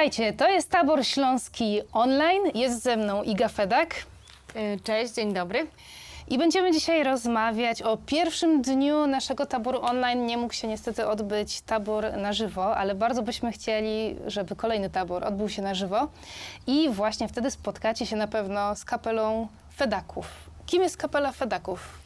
Witajcie, to jest tabor śląski online. Jest ze mną Iga Fedak Y, Cześć, dzień dobry. i będziemy dzisiaj rozmawiać o pierwszym dniu naszego taboru online. Nie mógł się niestety odbyć tabor na żywo, ale bardzo byśmy chcieli, żeby kolejny tabor odbył się na żywo i właśnie wtedy spotkacie się na pewno z kapelą Fedaków. Kim jest kapela Fedaków?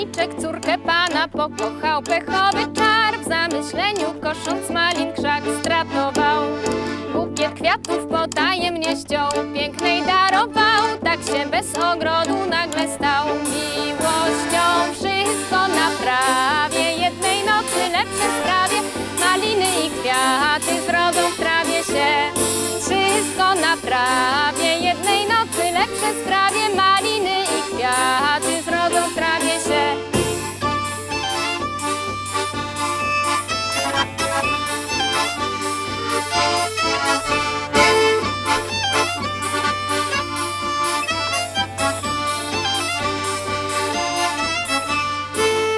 Ogrodniczek córkę pana pokochał, pechowy czar w zamyśleniu, kosząc malin krzak stratował. Bukiet kwiatów potajemnie ściął, pięknej darował, tak się bez ogrodu nagle stał. Miłością wszystko na prawie, jednej nocy lepsze sprawie, maliny i kwiaty zrodzą w trawie się. Na prawie, jednej nocy lepsze sprawie, maliny i kwiaty zrodzą w trawie się.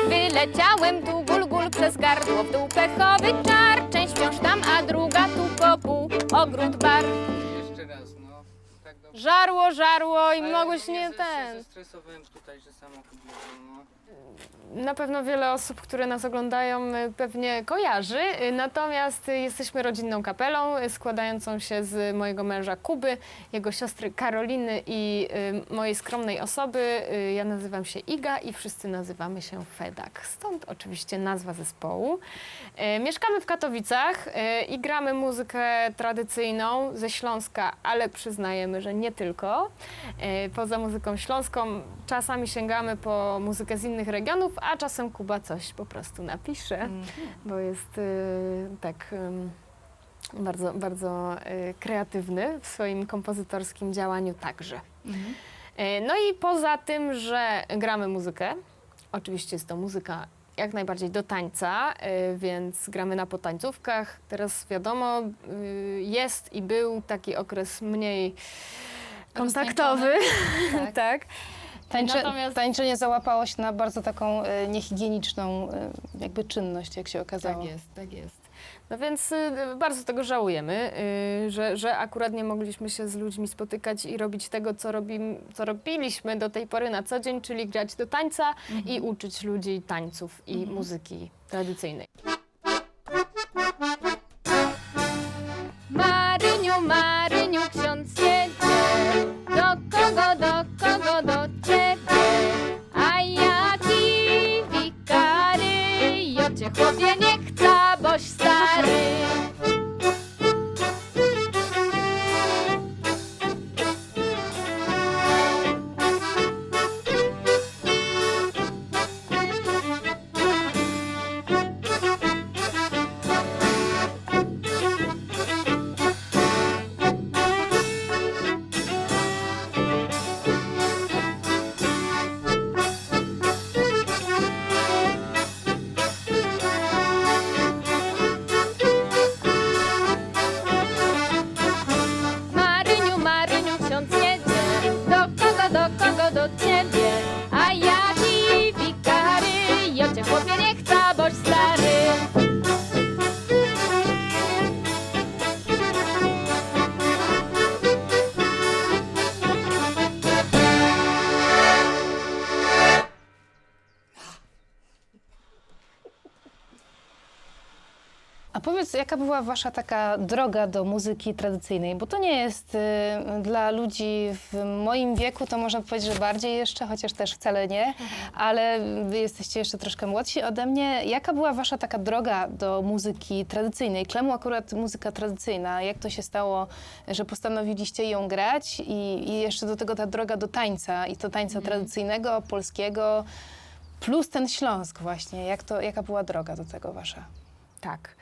Wyleciałem tu gul gul przez gardło w dół pechowy czar Część wciąż tam, a druga tu kopu ogród Żarło, żarło i Ale mogłeś nie nie ze- ten się zestresowałem tutaj, że samochód no. Na pewno wiele osób, które nas oglądają, y, pewnie kojarzy. y, Natomiast jesteśmy rodzinną kapelą y, składającą się z mojego męża Kuby, jego siostry Karoliny i mojej skromnej osoby. Ja nazywam się Iga i wszyscy nazywamy się Fedak. Stąd oczywiście nazwa zespołu. Mieszkamy w Katowicach i gramy muzykę tradycyjną ze Śląska, ale przyznajemy, że nie tylko. Poza muzyką śląską czasami sięgamy po muzykę z innych regionów, a czasem Kuba coś po prostu napisze, bo jest e, tak em, bardzo, bardzo e, kreatywny w swoim kompozytorskim działaniu także. E, No i poza tym, że gramy muzykę, oczywiście jest to muzyka jak najbardziej do tańca, e, więc gramy na potańcówkach. Teraz wiadomo, y, jest i był taki okres mniej kontaktowy, Tak. tak. Tańcze, Natomiast- Tańczenie załapało się na bardzo taką e, niehigieniczną e, jakby czynność, jak się okazało. Tak jest, tak jest. No więc y, bardzo tego żałujemy, y, że, że akurat nie mogliśmy się z ludźmi spotykać i robić tego, co, robim, co robiliśmy do tej pory na co dzień, czyli grać do tańca i uczyć ludzi tańców i muzyki tradycyjnej. Maryniu, Maryniu, powiedz, jaka była wasza taka droga do muzyki tradycyjnej? Bo to nie jest y, dla ludzi w moim wieku, to można powiedzieć, że bardziej jeszcze, chociaż też wcale nie, ale wy jesteście jeszcze troszkę młodsi ode mnie. Jaka była wasza taka droga do muzyki tradycyjnej? Czemu akurat muzyka tradycyjna? Jak to się stało, że postanowiliście ją grać i, i jeszcze do tego ta droga do tańca i to tańca tradycyjnego, polskiego, plus ten Śląsk właśnie. Jak to, jaka była droga do tego wasza? Tak.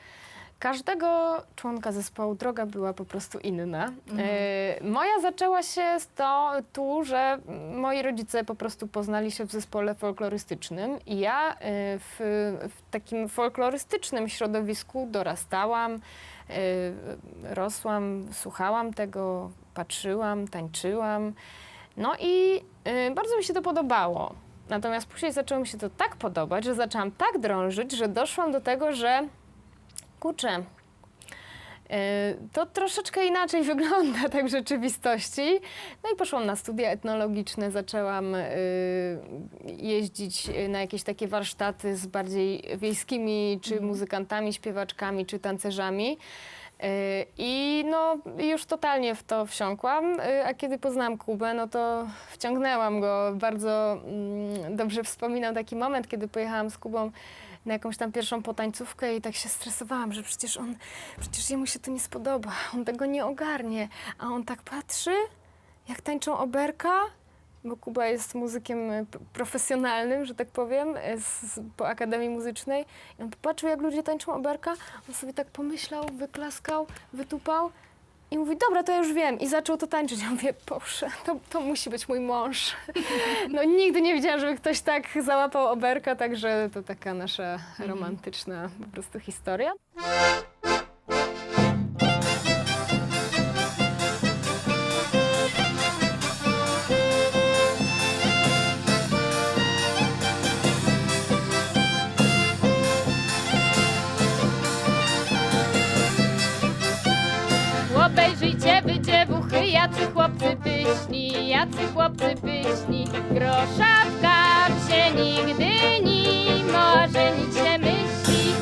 Każdego członka zespołu droga była po prostu inna. E, moja zaczęła się z to tu, że moi rodzice po prostu poznali się w zespole folklorystycznym i ja e, w, w takim folklorystycznym środowisku dorastałam, e, rosłam, słuchałam tego, patrzyłam, tańczyłam. No i e, bardzo mi się to podobało. Natomiast później zaczęło mi się to tak podobać, że zaczęłam tak drążyć, że doszłam do tego, że kurczę, yy, to troszeczkę inaczej wygląda tak w rzeczywistości. No i poszłam na studia etnologiczne, zaczęłam yy, jeździć na jakieś takie warsztaty z bardziej wiejskimi, czy muzykantami, śpiewaczkami, czy tancerzami. I no, już totalnie w to wsiąkłam, a kiedy poznałam Kubę, no to wciągnęłam go. Bardzo mm, dobrze wspominam taki moment, kiedy pojechałam z Kubą na jakąś tam pierwszą potańcówkę i tak się stresowałam, że przecież on, przecież jemu się to nie spodoba, on tego nie ogarnie, a on tak patrzy, jak tańczą oberka, bo Kuba jest muzykiem p- profesjonalnym, że tak powiem, z, z, po Akademii Muzycznej. I on popatrzył, jak ludzie tańczą oberka, on sobie tak pomyślał, wyklaskał, wytupał i mówi, dobra, to ja już wiem. I zaczął to tańczyć. Ja mówię, Boże, to, to musi być mój mąż. No nigdy nie widziałam, żeby ktoś tak załapał oberka, także to taka nasza romantyczna po prostu historia. Jacy chłopcy pyśni, jacy chłopcy pyśni. Grosza w kapsie nigdy nie może nic się myśli.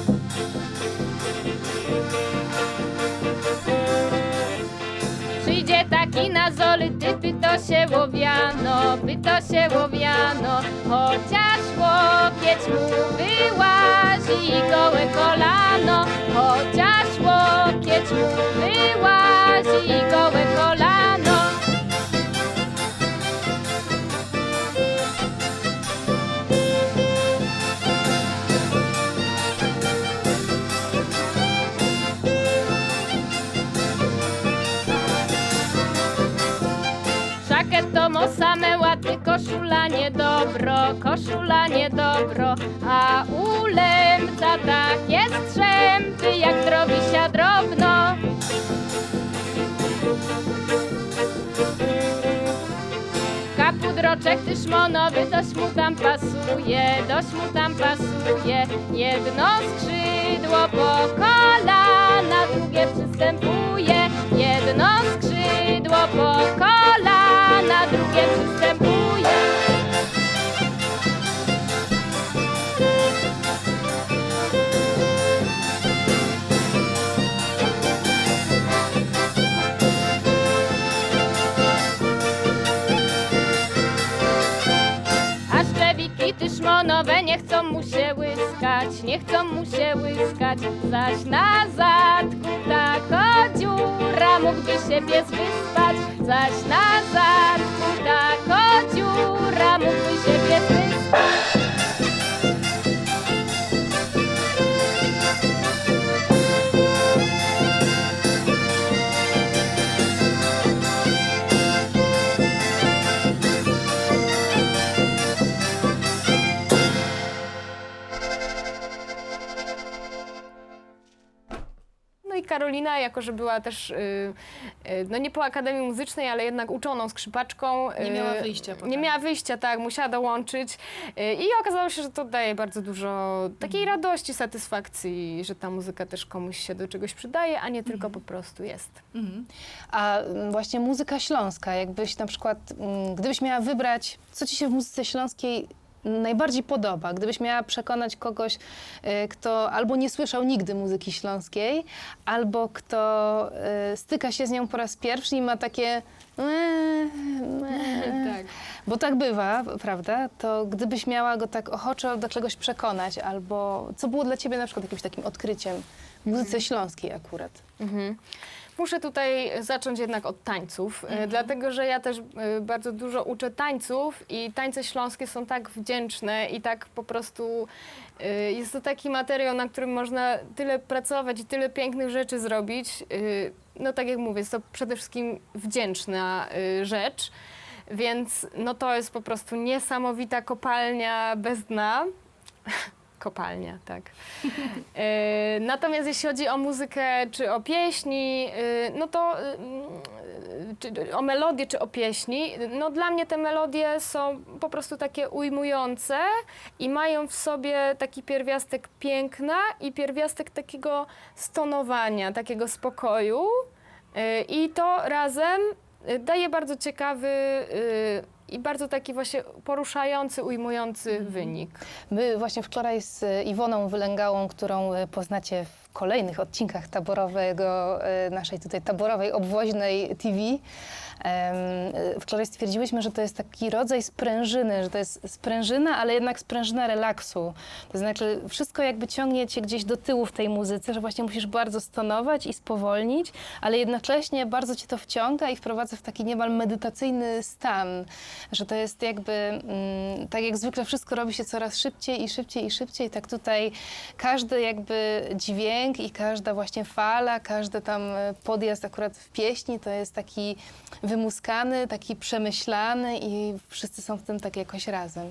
Przyjdzie taki na zolity, by to się łowiano, by to się łowiano. Chociaż łokieć mu wyłazi i gołe kolano, chociaż łokieć mu wyłazi i gołe kolano. Koszula niedobro, koszula niedobro, a ulemca takie strzępy jak drobisia drobno. Kapudroczek ty szmonowy, dość mu tam pasuje, dość mu tam pasuje. Jedno skrzydło po kolana, drugie przystępuje. Jedno skrzydło po kolana, drugie przystępuje. Chcą mu się łyskać, nie chcą mu się łyskać, zaś na zadku tako dziura mógłby się pies wyspać, zaś na zadku tako dziura mógłby się pies Karolina, jako że była też, y, y, no nie po Akademii Muzycznej, ale jednak uczoną skrzypaczką. Nie y, miała wyjścia potem. Nie miała wyjścia, tak, musiała dołączyć. I okazało się, że to daje bardzo dużo takiej Mhm. radości, satysfakcji, że ta muzyka też komuś się do czegoś przydaje, a nie tylko Mhm. po prostu jest. Mhm. A mm, właśnie muzyka śląska, jakbyś na przykład, mm, gdybyś miała wybrać, co ci się w muzyce śląskiej najbardziej podoba, gdybyś miała przekonać kogoś, y, kto albo nie słyszał nigdy muzyki śląskiej, albo kto y, styka się z nią po raz pierwszy i ma takie Tak. bo tak bywa, prawda? To gdybyś miała go tak ochoczo do czegoś przekonać, albo co było dla ciebie na przykład jakimś takim odkryciem w muzyce śląskiej akurat? Mhm. Muszę tutaj zacząć jednak od tańców, e, dlatego że ja też e, bardzo dużo uczę tańców i tańce śląskie są tak wdzięczne i tak po prostu e, jest to taki materiał, na którym można tyle pracować i tyle pięknych rzeczy zrobić. No tak jak mówię, jest to przede wszystkim wdzięczna rzecz, więc no to jest po prostu niesamowita kopalnia bez dna. Kopalnia, tak. E, Natomiast jeśli chodzi o muzykę czy o pieśni, e, no to mm, czy, o melodię czy o pieśni, no dla mnie te melodie są po prostu takie ujmujące i mają w sobie taki pierwiastek piękna i pierwiastek takiego stonowania, takiego spokoju. I to razem daje bardzo ciekawy i bardzo taki właśnie poruszający, ujmujący wynik. My właśnie wczoraj z Iwoną Wylęgałą, którą e, poznacie w kolejnych odcinkach taborowego, e, naszej tutaj taborowej, obwoźnej TV, wczoraj stwierdziłyśmy, że to jest taki rodzaj sprężyny, że to jest sprężyna, ale jednak sprężyna relaksu. To znaczy wszystko jakby ciągnie cię gdzieś do tyłu w tej muzyce, że właśnie musisz bardzo stonować i spowolnić, ale jednocześnie bardzo cię to wciąga i wprowadza w taki niemal medytacyjny stan, że to jest jakby, mm, tak jak zwykle wszystko robi się coraz szybciej i szybciej i szybciej, tak tutaj każdy jakby dźwięk i każda właśnie fala, każdy tam e, podjazd akurat w pieśni to jest taki wymuskany, taki przemyślany i wszyscy są w tym tak jakoś razem.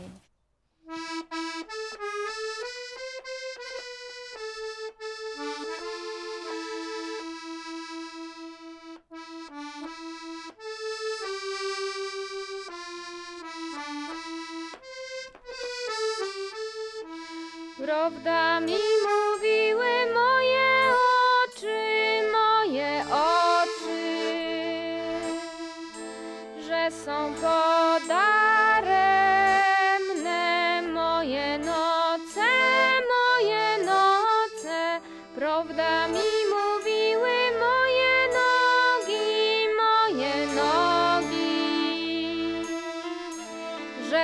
Prawda mi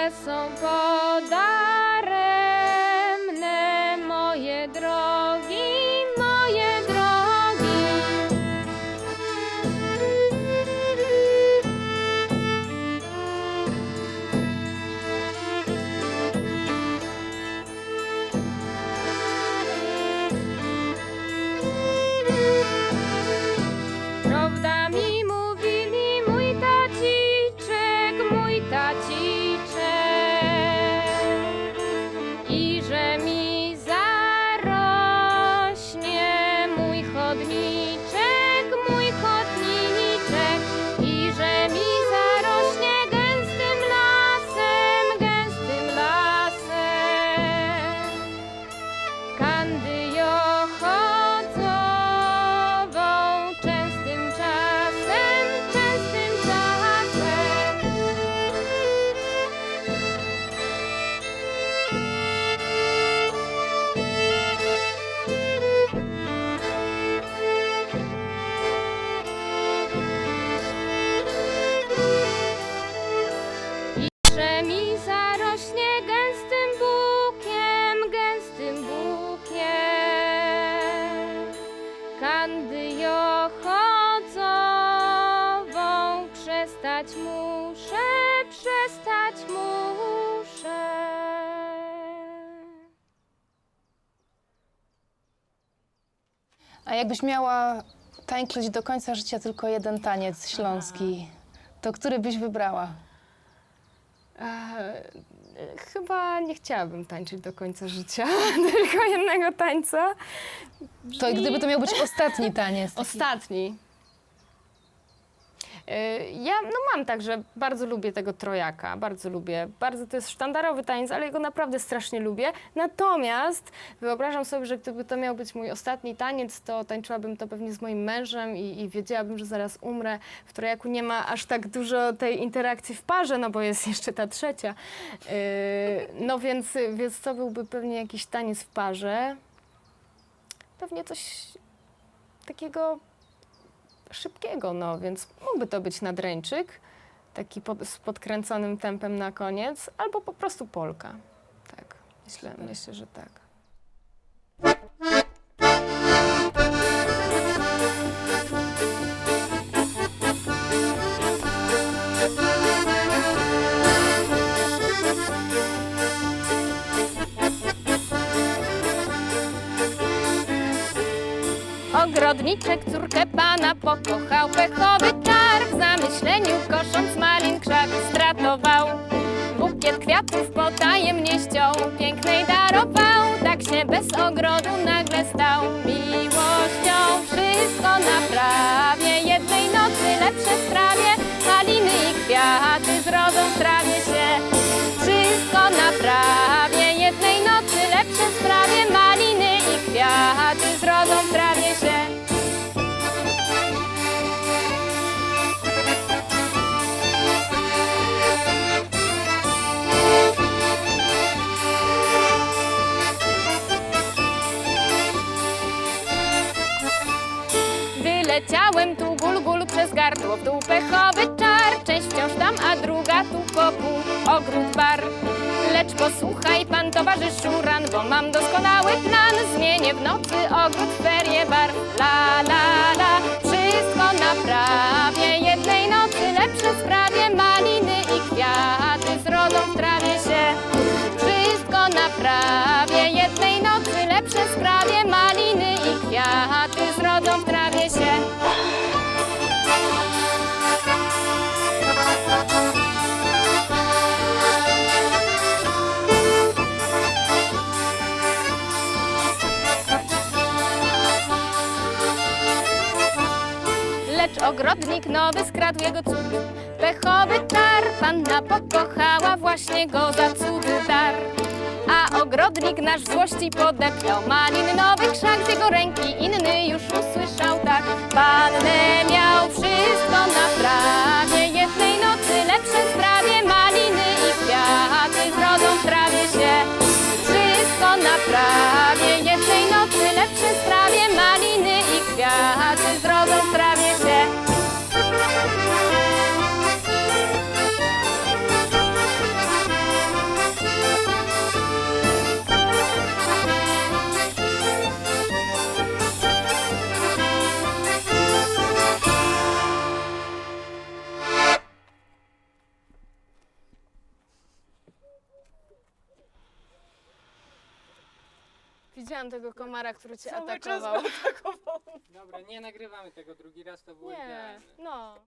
że są podaremne A jakbyś miała tańczyć do końca życia tylko jeden taniec śląski, to który byś wybrała? E, chyba nie chciałabym tańczyć do końca życia, tylko jednego tańca. To gdyby to miał być ostatni taniec. taki- Ostatni. E, Ja no mam tak, że bardzo lubię tego trojaka, bardzo lubię. Bardzo to jest sztandarowy taniec, ale go naprawdę strasznie lubię. Natomiast wyobrażam sobie, że gdyby to miał być mój ostatni taniec, to tańczyłabym to pewnie z moim mężem i, i wiedziałabym, że zaraz umrę. W trojaku nie ma aż tak dużo tej interakcji w parze, no bo jest jeszcze ta trzecia. E, No więc, więc to byłby pewnie jakiś taniec w parze. Pewnie coś takiego szybkiego, no więc mógłby to być nadręczyk, taki pod, z podkręconym tempem na koniec, albo po prostu polka. Tak, myślę, Super. myślę że tak. ogrodniczek, córkę pana pokochał. Pechowy czar w zamyśleniu kosząc malin krzak stratował. Bukiet kwiatów potajemnie ściął, pięknej darował. Tak się bez ogrodu nagle stał. Miłością wszystko naprawię, jednej nocy lepsze sprawie. Maliny i kwiaty zrodzą trawie gardło w dół pechowy czar. Część wciąż tam, a druga tu pół. Ogród bar. Lecz posłuchaj pan towarzyszu ran, bo mam doskonały plan. Zmienię w nocy ogród ferie bar. La la la, wszystko naprawię Jednej nocy lepsze sprawie Maliny i kwiaty. Zrodzą w trawie się. Wszystko naprawię Jednej nocy lepsze sprawie Maliny i kwiaty. Zrodzą w trawie ogrodnik nowy skradł jego cud. Pechowy czar panna pokochała Właśnie go za cudy dar. A ogrodnik nasz w złości podeptał Malin nowy krzak z jego ręki Inny już usłyszał tak. Pannę miał wszystko na prawie Widziałam tego komara, który cię Cały czas atakował. atakował. Dobra, nie nagrywamy tego drugi raz, to było Nie, idealne. no.